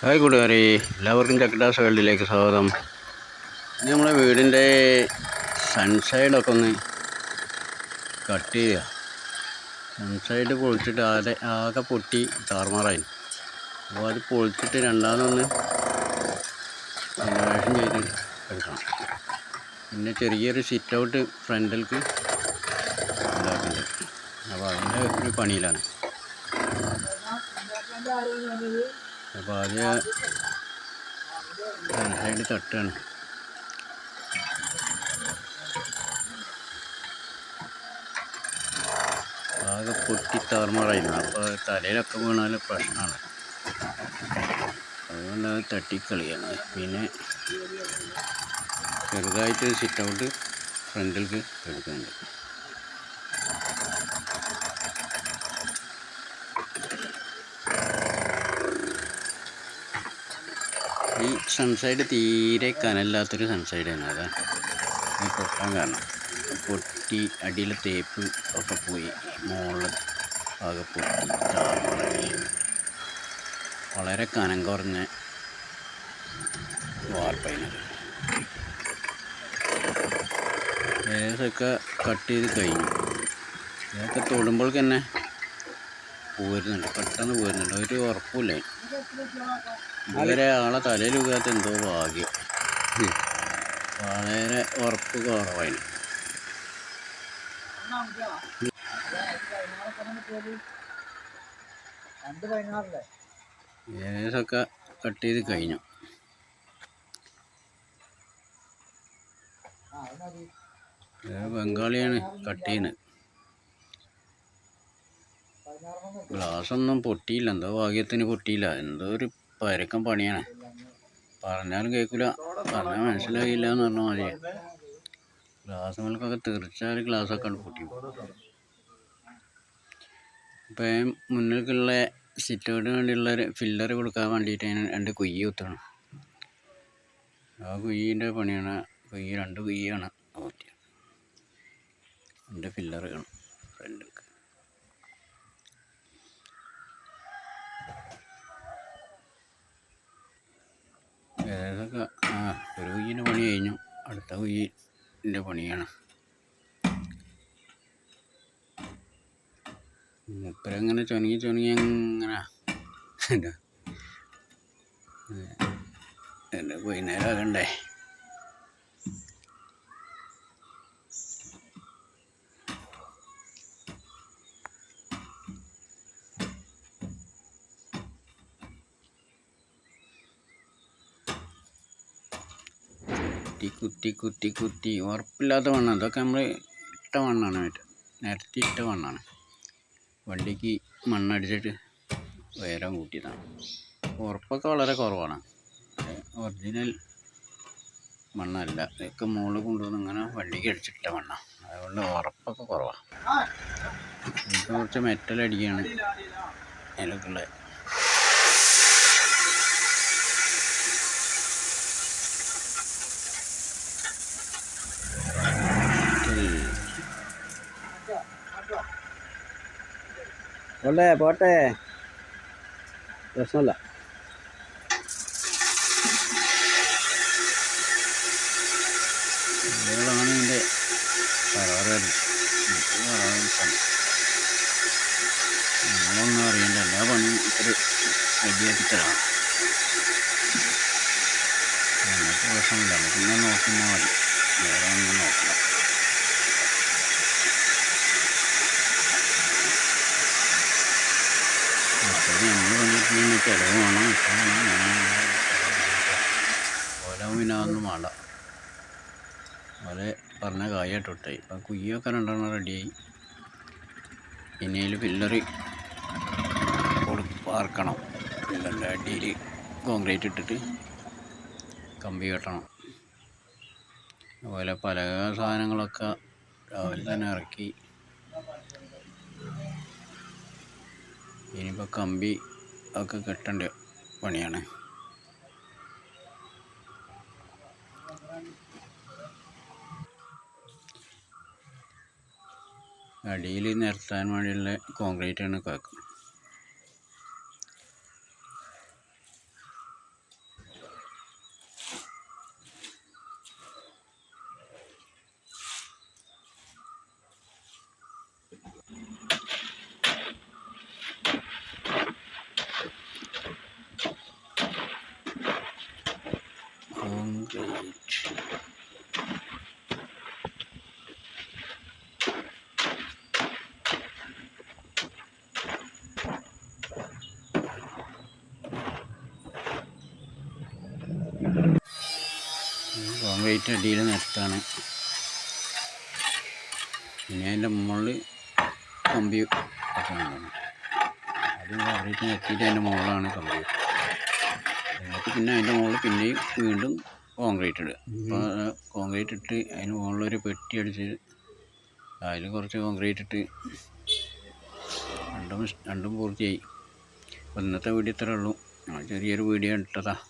Hi കൂട്ടുകാരെ എല്ലാവർക്കും ചക്കഡാസ് വേൾഡിലേക്ക് സ്വാഗതം നമ്മളെ വീടിന്റെ സൺസൈഡൊക്കെ ഒന്ന് കട്ട് ചെയ്യുക. സൺസൈഡ് പൊളിച്ചിട്ട് ആകെ ആകെ പൊട്ടി താറുമാറായി. അപ്പോൾ അത് പൊളിച്ചിട്ട് രണ്ടാമതൊന്ന് റിനോവേഷൻ ചെയ്ത് എടുക്കണം. പിന്നെ ചെറിയൊരു സിറ്റ് ഔട്ട് ഫ്രണ്ടിലേക്ക് ഉണ്ടാക്കുന്നുണ്ട് അപ്പോൾ അതിന്റെ ഒരു പണിയിലാണ്. അപ്പോൾ അത് സൈഡ് തട്ടാണ്. ആകെ പൊട്ടി താറുമാറായിരുന്നു. അപ്പോൾ തലയിലൊക്കെ വീണാൽ പ്രശ്നമാണ്. അതുകൊണ്ട് അത് തട്ടിക്കളിയാണ്. പിന്നെ ചെറുതായിട്ട് സിറ്റ് ഔട്ട് ഫ്രണ്ടിലേക്ക് എടുക്കുന്നുണ്ട്. സൺസൈഡ് തീരെ കനല്ലാത്തൊരു സൺസൈഡാണ് അതാ പൊട്ടാൻ കാരണം. പൊട്ടി അടിയിൽ തേപ്പ് ഒക്കെ പോയി. മുകളിൽ ആകെ പൊട്ടി. വളരെ കനം കുറഞ്ഞ വാർപ്പയിനത് ഏകദേശമൊക്കെ കട്ട് ചെയ്ത് കഴിഞ്ഞു. ഇതൊക്കെ തൊടുമ്പോൾ തന്നെ പോരുന്നുണ്ട്. പെട്ടെന്ന് പോരുന്നുണ്ട്. ഒരു ഉറപ്പില്ല ഇതുവരെ ആളെ തലയിൽ വീഴാത്ത എന്തോ ഭാഗ്യം. വളരെ ഉറപ്പ് പതിനാറല്ലേ ഏകദേശമൊക്കെ കട്ട് ചെയ്ത് കഴിഞ്ഞു. ബംഗാളിയാണ് കട്ട് ചെയ്യുന്നത്. ഗ്ലാസ് ഒന്നും പൊട്ടിയില്ല. എന്തോ ഭാഗ്യത്തിന് പൊട്ടിയില്ല. എന്തോ ഒരു പരക്കം പണിയാണ്. പറഞ്ഞാലും കേൾക്കില്ല പറഞ്ഞാൽ മനസ്സിലായില്ല എന്ന് പറഞ്ഞാൽ മതി. ഗ്ലാസ് മേൽക്കൊക്കെ തെറിച്ചാൽ ഗ്ലാസ്സൊക്കെ പൊട്ടി ഇപ്പം മുന്നിലേക്കുള്ള സിറ്റൗട്ടിന് വേണ്ടിയുള്ള ഫില്ലർ കൊടുക്കാൻ വേണ്ടിയിട്ട് അതിന് രണ്ട് കുയ്യ് കുത്തണം. ആ കുയ്യിന്റെ പണിയാണ്. കുയ്യ് രണ്ട് കുയ്യാണ്. എന്റെ ഫില്ലർ വേണം. ഫ്രണ്ടിലേക്ക് ഏതൊക്കെ? ആ ഒരു കുയ്യിന്റെ പണി കഴിഞ്ഞു. അടുത്ത കുയ്യിന്റെ പണിയാണ്. മൂപ്പരങ്ങനെ ചൊനങ്ങി ചൊനങ്ങി അങ്ങനെ. എന്റെ വൈകുന്നേരം ആകണ്ടേ. കുത്തി കുത്തി കുത്തി കുത്തി. ഉറപ്പില്ലാത്ത മണ്ണാണ് അതൊക്കെ നമ്മൾ ഇട്ട മണ്ണാണ് നിരത്തി ഇട്ട മണ്ണാണ് വണ്ടിക്ക് മണ്ണടിച്ചിട്ട് ഉയരം കൂട്ടിയതാണ്. ഉറപ്പൊക്കെ വളരെ കുറവാണ്. ഒറിജിനൽ മണ്ണല്ല. ഇതൊക്കെ മുകളിൽ കൊണ്ടുവന്ന് ഇങ്ങനെ വണ്ടിക്ക് അടിച്ചിട്ട മണ്ണാണ് അതുകൊണ്ട് ഉറപ്പൊക്കെ കുറവാണ് ഇത് കുറച്ച് മെറ്റൽ അടിക്കുകയാണ് അതിലൊക്കെയുള്ള പോട്ടെ പോട്ടെ. പ്രശ്നമല്ല. ഇതാണ് ഇതിന്റെ കരാറ് നമ്മളൊന്നും നോക്കിയാൽ മതി. വേറെ ഒന്നും നോക്കണ്ട മറ്റേത് നമ്മൾ പിന്നെ അതൊന്നും വേണ്ട ഓല പറഞ്ഞ കായായിട്ടോട്ടെ ഇപ്പം കുയ്യൊക്കെ രണ്ടെണ്ണം റെഡിയായി ഇനി പില്ലറി പാർക്കണം പില്ലറിന്റെ അടിയിൽ കോൺക്രീറ്റ് ഇട്ടിട്ട് കമ്പി കെട്ടണം അതുപോലെ പല സാധനങ്ങളൊക്കെ രാവിലെ തന്നെ ഇറക്കി ഇനിയിപ്പോൾ കമ്പി ഒക്കെ കെട്ടേണ്ട പണിയാണ്. അടിയിൽ നിരത്താൻ വേണ്ടിയുള്ള കോൺക്രീറ്റ് ആണ് കോൺക്രീറ്റ് കോൺക്രീറ്റ് അടിയിൽ നിർത്താണ് പിന്നെ അതിന്റെ മുകളിൽ കമ്പി ഒക്കെ കോൺക്രീറ്റ് നിർത്തിയിട്ട് അതിന്റെ മുകളിലാണ് കമ്പി എന്നിട്ട് പിന്നെ അതിന്റെ മുകളിൽ പിന്നെയും വീണ്ടും കോൺക്രീറ്റ് ഇടുക അപ്പോൾ കോൺക്രീറ്റ് ഇട്ട് അതിന് മുകളിലൊരു പെട്ടി അടിച്ച് അതിൽ കുറച്ച് കോൺക്രീറ്റ് ഇട്ട് രണ്ടും രണ്ടും പൂർത്തിയായി. അപ്പോൾ ഇന്നത്തെ വീഡിയോ ഇത്രയേ ഉള്ളൂ. ചെറിയൊരു വീഡിയോ ഇട്ടതാണ്